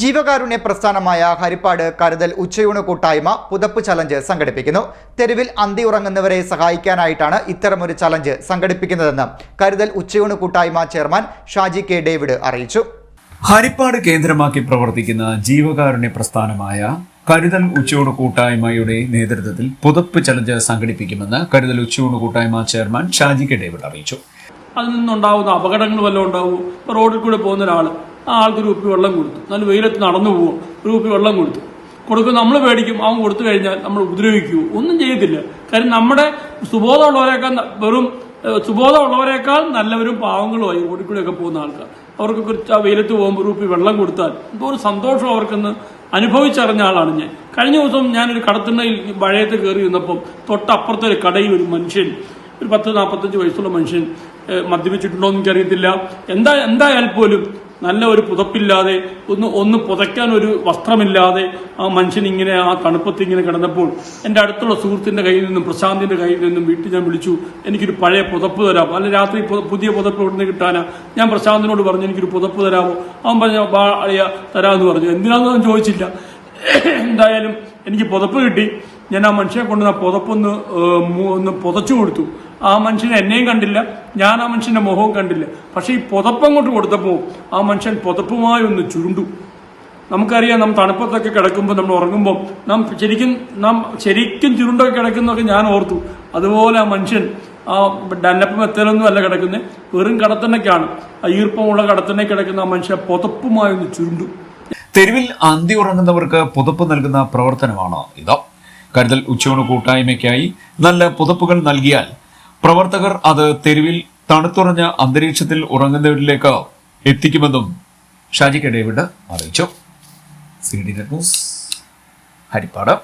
ജീവകാരുണ്യ പ്രസ്ഥാനമായ ഹരിപ്പാട് കരുതൽ ഉച്ചയൂണ് കൂട്ടായ്മ പുതപ്പ് ചലഞ്ച് സംഘടിപ്പിക്കുന്നു. തെരുവിൽ അന്തി ഉറങ്ങുന്നവരെ സഹായിക്കാനായിട്ടാണ് ഇത്തരമൊരു ചലഞ്ച് സംഘടിപ്പിക്കുന്നതെന്ന് കരുതൽ ഉച്ചയൂണ് കൂട്ടായ്മ ചെയർമാൻ ഷാജി കെ ഡേവിഡ് അറിയിച്ചു. ഹരിപ്പാട് കേന്ദ്രമാക്കി പ്രവർത്തിക്കുന്ന ജീവകാരുണ്യ പ്രസ്ഥാനമായ കരുതൽ ഉച്ചയൂണ് കൂട്ടായ്മയുടെ നേതൃത്വത്തിൽ പുതപ്പ് ചലഞ്ച് സംഘടിപ്പിക്കുമെന്ന് കരുതൽ ഉച്ചയൂണ് കൂട്ടായ്മ ചെയർമാൻ ഷാജി കെ ഡേവിഡ് അറിയിച്ചു. അതിൽ നിന്നുണ്ടാവുന്ന അപകടങ്ങൾ വല്ലതും ഉണ്ടാവും? ഇപ്പോൾ റോഡിൽ കൂടെ പോകുന്ന ഒരാൾ ആ ആൾക്ക് ഒരു വെള്ളം കൊടുത്തു. നല്ല വെയിലത്ത് നടന്നു പോവും. ഒരു കുപ്പി വെള്ളം കൊടുത്തു. കൊടുക്കും നമ്മൾ പേടിക്കും അവൻ കൊടുത്തു കഴിഞ്ഞാൽ നമ്മൾ ഉപദ്രവിക്കുമോ ഒന്നും ചെയ്യത്തില്ല. കാര്യം നമ്മുടെ സുബോധമുള്ളവരെക്കാൾ വെറും സുബോധമുള്ളവരെക്കാൾ നല്ലവരും പാവങ്ങളുമായി ഓടിക്കൂടെയൊക്കെ പോകുന്ന ആൾക്കാർ. അവർക്ക് കുറച്ച് ആ വെയിലത്ത് പോകുമ്പോൾ രൂപി വെള്ളം കൊടുത്താൽ എന്തോ ഒരു സന്തോഷം അവർക്കെന്ന് അനുഭവിച്ചറിഞ്ഞ ആളാണ് ഞാൻ. കഴിഞ്ഞ ദിവസം ഞാനൊരു കടത്തിണ്ണയിൽ വഴയത്ത് കയറി നിന്നപ്പം തൊട്ടപ്പുറത്തെ ഒരു കടയിൽ ഒരു മനുഷ്യൻ ഒരു പത്ത് നാൽപ്പത്തഞ്ച് വയസ്സുള്ള മനുഷ്യൻ മദ്യപിച്ചിട്ടുണ്ടോ എന്ന് എന്താ എന്തായാൽ പോലും നല്ല ഒരു പുതപ്പില്ലാതെ ഒന്ന് ഒന്ന് പുതയ്ക്കാൻ ഒരു വസ്ത്രമില്ലാതെ ആ മനുഷ്യൻ ഇങ്ങനെ ആ തണുപ്പത്ത് ഇങ്ങനെ കിടന്നപ്പോൾ എന്റെ അടുത്തുള്ള സുഹൃത്തിന്റെ കയ്യിൽ നിന്നും പ്രശാന്തിന്റെ കയ്യിൽ നിന്നും വീട്ടിൽ ഞാൻ വിളിച്ചു എനിക്കൊരു പഴയ പുതപ്പ് തരാമോ? അല്ല രാത്രി പുതിയ പുതപ്പ് എവിടുന്ന് കിട്ടാനാ? ഞാൻ പ്രശാന്തിനോട് പറഞ്ഞു എനിക്കൊരു പുതപ്പ് തരാമോ? അവൻ പറഞ്ഞു "ബാ, അളിയാ തരാമെന്ന് പറഞ്ഞു. എന്തിനാണെന്ന് ചോദിച്ചില്ല. എന്തായാലും എനിക്ക് പുതപ്പ് കിട്ടി. ഞാൻ ആ മനുഷ്യനെ കൊണ്ട് ആ പുതപ്പൊന്ന് ഒന്ന് പുതച്ചു കൊടുത്തു. ആ മനുഷ്യനെ എന്നെയും കണ്ടില്ല. ഞാൻ ആ മനുഷ്യന്റെ മുഖവും കണ്ടില്ല. പക്ഷേ ഈ പുതപ്പങ്ങോട്ട് കൊടുത്തപ്പോൾ ആ മനുഷ്യൻ പുതപ്പുമായി ഒന്ന് ചുരുണ്ടു. നമുക്കറിയാം നാം തണുപ്പത്തൊക്കെ കിടക്കുമ്പോൾ നമ്മൾ ഉറങ്ങുമ്പോൾ നാം ശരിക്കും നാം ശരിക്കും ചുരുണ്ടൊക്കെ കിടക്കുന്നൊക്കെ ഞാൻ ഓർത്തു. അതുപോലെ ആ മനുഷ്യൻ ആ ഡന്നപ്പം എത്തലൊന്നും അല്ല കിടക്കുന്നത് വെറും കടത്തണ്ണയ്ക്കാണ് ആ ഈർപ്പമുള്ള കടത്തണ്ണ കിടക്കുന്ന ആ മനുഷ്യൻ പുതപ്പുമായി ഒന്ന് ചുരുണ്ടു. തെരുവിൽ അന്തി ഉറങ്ങുന്നവർക്ക് പുതപ്പ് നൽകുന്ന പ്രവർത്തനമാണ് ഇത്. കരുതൽ ഉച്ചയൂണ് കൂട്ടായ്മയ്ക്കായി നല്ല പുതപ്പുകൾ നൽകിയാൽ പ്രവർത്തകർ അത് തെരുവിൽ തണുത്തുറഞ്ഞ അന്തരീക്ഷത്തിൽ ഉറങ്ങുന്നവരിലേക്ക് എത്തിക്കുമെന്നും ഷാജി ഡേവിഡ് അറിയിച്ചു. C D news Haripad.